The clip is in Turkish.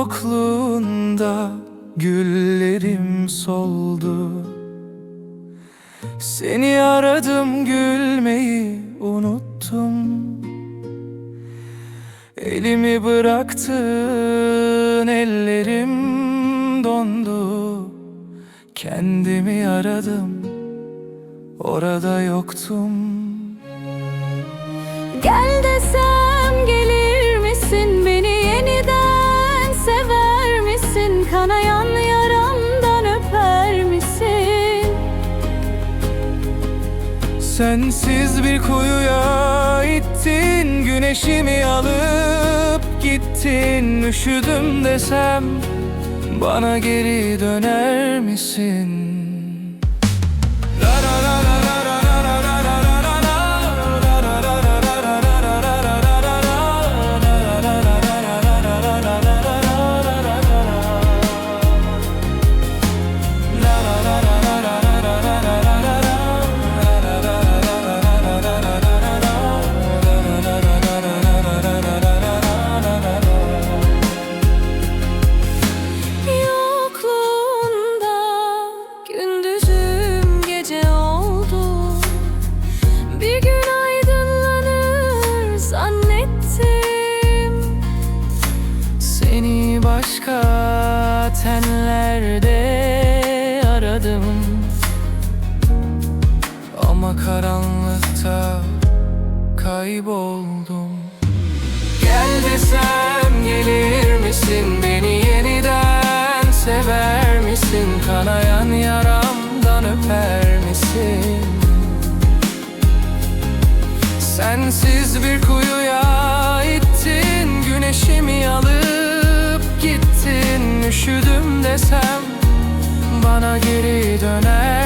Yokluğunda güllerim soldu. Seni aradım gülmeyi unuttum. Elimi bıraktın ellerim dondu. Kendimi aradım orada yoktum. Gel Kanayan yaramdan öper misin? Sensiz bir kuyuya ittin Güneşimi alıp gittin Üşüdüm desem Bana geri döner misin? Başka tenlerde aradım. Ama karanlıkta kayboldum. Gel desem gelir misin? Beni yeniden sever misin? Kanayan yaramdan öper misin? Sensiz bir kuyuya Üşüdüm desem Bana geri döner?